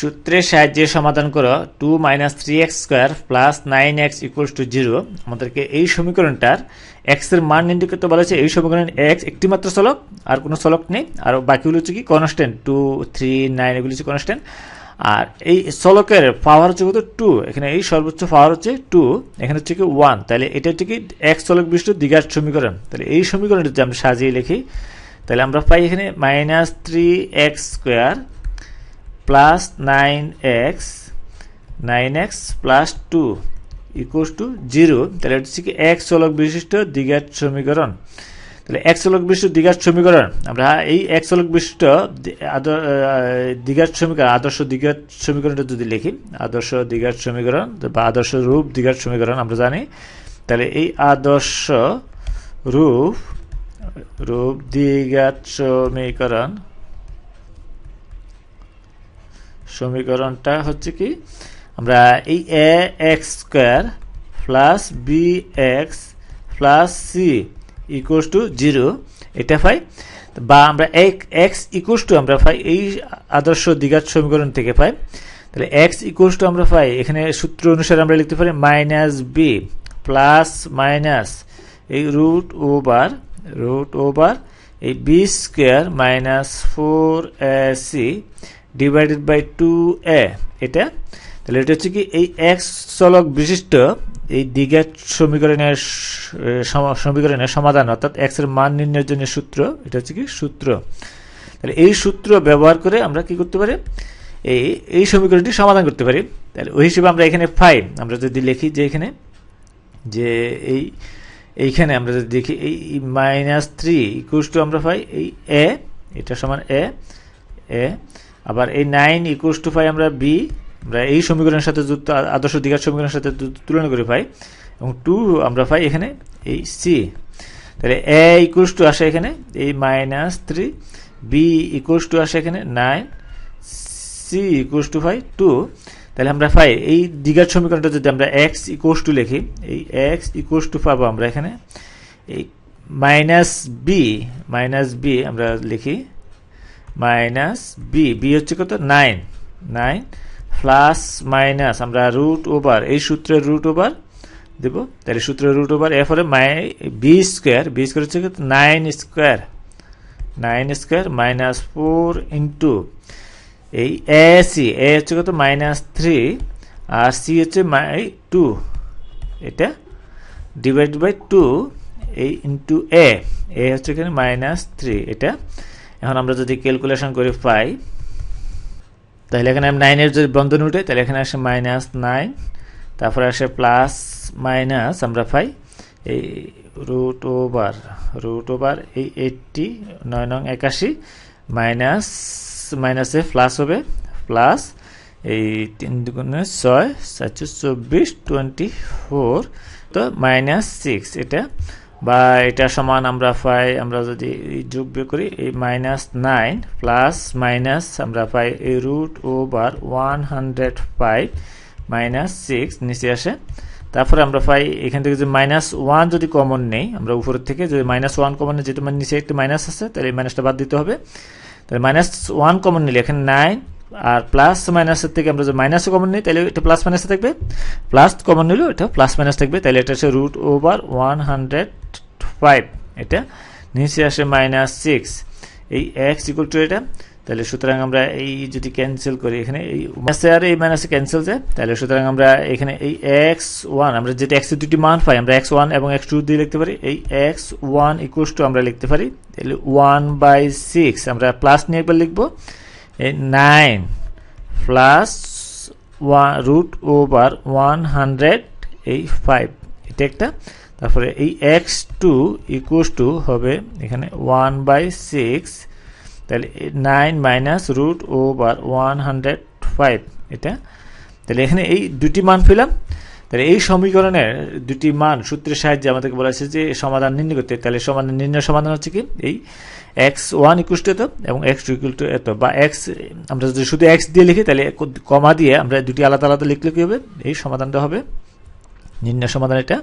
সূত্রের সাহায্যে সমাধান করো two minus three x square plus nine x equals to zero আমাদেরকে এই সমীকরণটার এক্সের মান নির্ণয় করতে বলা হয়েছে এই সমীকরণ এক্স একটি মাত্র চলক, আর কোনো চলক নেই। আর বাকিগুলো হচ্ছে কি কনস্ট্যান্ট টু থ্রি নাইন এগুলো হচ্ছে কনস্ট্যান্ট আর এই চলকের পাওয়ার হচ্ছে কত? টু এখানে এই সর্বোচ্চ পাওয়ার হচ্ছে টু এখানে হচ্ছে কি ওয়ান তাহলে এটা হচ্ছে কি এক্স চলক বিশিষ্ট দ্বিঘাত সমীকরণ। তাহলে এই সমীকরণটা যদি আমরা সাজিয়ে লিখি। তাহলে আমরা পাই এখানে minus three x square plus nine x nine x plus two equals to zero তাহলে হচ্ছে কি এক্স চলক বিশিষ্ট দ্বিঘাত সমীকরণ। তাহলে এক চলক বিশিষ্ট দ্বিঘাত সমীকরণ, আমরা এই এক চলক বিশিষ্ট দ্বিঘাত সমীকরণ, আদর্শ দ্বিঘাত সমীকরণটা যদি লিখি, আদর্শ দ্বিঘাত সমীকরণ বা আদর্শ রূপ দ্বিঘাত সমীকরণ আমরা জানি, তাহলে এই আদর্শ রূপ রূপ দ্বিঘাত সমীকরণ সমীকরণটা হচ্ছে কি? আমরা এই a, x square plus b, x plus c equals to zero এটা পাই। বা আমরা এক, এক্স ইকুয়াস টু আমরা পাই এই আদর্শ দ্বিঘাত সমীকরণ থেকে পাই। তাহলে এক্স ইকুয়াস টু আমরা পাই, এখানে সূত্র অনুসারে আমরা লিখতে পারি মাইনাস বি প্লাস মাইনাস এই রুট ওভার রুট ওভার এই b square minus four a c divided by two a এটা? তাহলে এটা হচ্ছে কি, এই এক্স চলক বিশিষ্ট এই দ্বিঘাত সমীকরণের সমীকরণের সমাধান, অর্থাৎ এক্সের মান নির্ণয়ের জন্য সূত্র, এটা হচ্ছে কি সূত্র। তাহলে এই সূত্র ব্যবহার করে আমরা কি করতে পারি? এই এই সমীকরণটি সমাধান করতে পারি। তাহলে ওই হিসেবে আমরা এখানে ফাই আমরা যদি লিখি যে এখানে, যে এই, এইখানে আমরা যদি দেখি, এই মাইনাস থ্রি ইকুয়াস টু আমরা পাই এই এ এটা সমান এ এ আবার এই নাইন ইকুয়াস টু পাই আমরা বি আমরা এই সমীকরণের সাথে যুক্ত, আদর্শ দিঘার সমীকরণের সাথে তুলনা করে পাই এবং টু আমরা পাই এখানে, এই সি তাহলে এ ইকুয়াস টু আসে এখানে, এই minus three b equals to আসে এখানে নাইন সি ইকুয়াস টু পাই টু তাহলে আমরা পাই এই দ্বিঘাত সমীকরণটা যদি আমরা এক্স ইকুয়াস টু লিখি, এই এক্স ইকুয়াস টু পাবো আমরা এখানে, এই মাইনাস বি মাইনাস বি আমরা লিখি মাইনাস বি বি হচ্ছে কত? নাইন নাইন প্লাস মাইনাস আমরা রুট ওভার এই সূত্রের রুট ওভার দেব। তাহলে সূত্রের রুট ওভার এর ফলে মাই বি স্কোয়ার বি স্কোয়ার হচ্ছে nine square nine square minus four into এই এ সি এ হচ্ছে কত? মাইনাস থ্রি আর সি হচ্ছে মাই টু এটা ডিভাইড বাই টু এই ইন্টু এ এ হচ্ছে এখানে মাইনাস থ্রি এটা এখন আমরা যদি ক্যালকুলেশন করে পাই, তাহলে এখানে আমি নাইনের যদি বন্ধন উঠে তাহলে এখানে আসে মাইনাস নাইন তারপরে আসে প্লাস মাইনাস আমরা পাই এই রুট ওভার রুট ওভার এই এইটটি নয় নং একাশি মাইনাস মাইনাসে প্লাস হবে প্লাস এই তিন দুগুণে ছয় চারশো চব্বিশ টোয়েন্টি ফোর তো মাইনাস সিক্স এটা বা এটা সমান আমরা পাই আমরা যদি যোগ বিয়োগ করি, এই মাইনাস নাইন প্লাস মাইনাস আমরা পাই এই root over one hundred five minus six নিচে আসে। তারপরে আমরা পাই এখান থেকে যদি মাইনাস ওয়ান যদি কমন নেই, আমরা উপরের থেকে যদি মাইনাস ওয়ান কমন নেই, যেহেতু নিচে একটি মাইনাস আছে, তাহলে এই মাইনাসটা বাদ দিতে হবে। তাহলে মাইনাস ওয়ান কমন নিলে এখানে নাইন আর প্লাস মাইনাসের থেকে আমরা যদি মাইনাস কমন নিই, তাহলে এটা প্লাস মাইনাসে থাকবে। প্লাস কমন নিলেও এটা প্লাস মাইনাস থাকবে, তাহলে এটা হচ্ছে root over one hundred five এটা নিচে আসে মাইনাস সিক্স এই এক্স ইকুয়াল টু এটা, তাহলে সুতরাং আমরা এই যদি ক্যান্সেল করি এখানে, এই মাইনাসে আর এই মাইনাসে ক্যান্সেল যায় তাহলে সুতরাং আমরা এখানে এই এক্স ওয়ান আমরা যেটা এক্সের দুটি মান পাই, আমরা এক্স ওয়ান এবং এক্স টু দিয়ে লিখতে পারি, এই এক্স ওয়ান ইকুয়ালস টু আমরা লিখতে পারি, তাহলে ওয়ান বাই সিক্স আমরা প্লাস নিয়ে একবার লিখব, এই nine plus one root over one hundred এই ফাইভ এটা একটা তারপরে এই এক্স টু ইকুয়াস টু হবে এখানে ওয়ান বাই সিক্স তাহলে nine minus root over one hundred five এটা? তাহলে এখানে এই দুটি মান পেলাম। তাহলে এই সমীকরণের দুটি মান সূত্রের সাহায্যে আমাদেরকে বলা হয়েছে যে সমাধান নির্ণয় করতে তাহলে সমাধান নির্ণয় সমাধান হচ্ছে কি? এই এক্স ওয়ান ইকুয়াল টু এত এবং এক্স টু ইকুয়াল টু এত। বা এক্স আমরা যদি শুধু এক্স দিয়ে লিখি, তাহলে কমা দিয়ে আমরা দুটি আলাদা আলাদা লিখলে কী হবে? এই সমাধানটা হবে। নির্ণয় সমাধান এটা।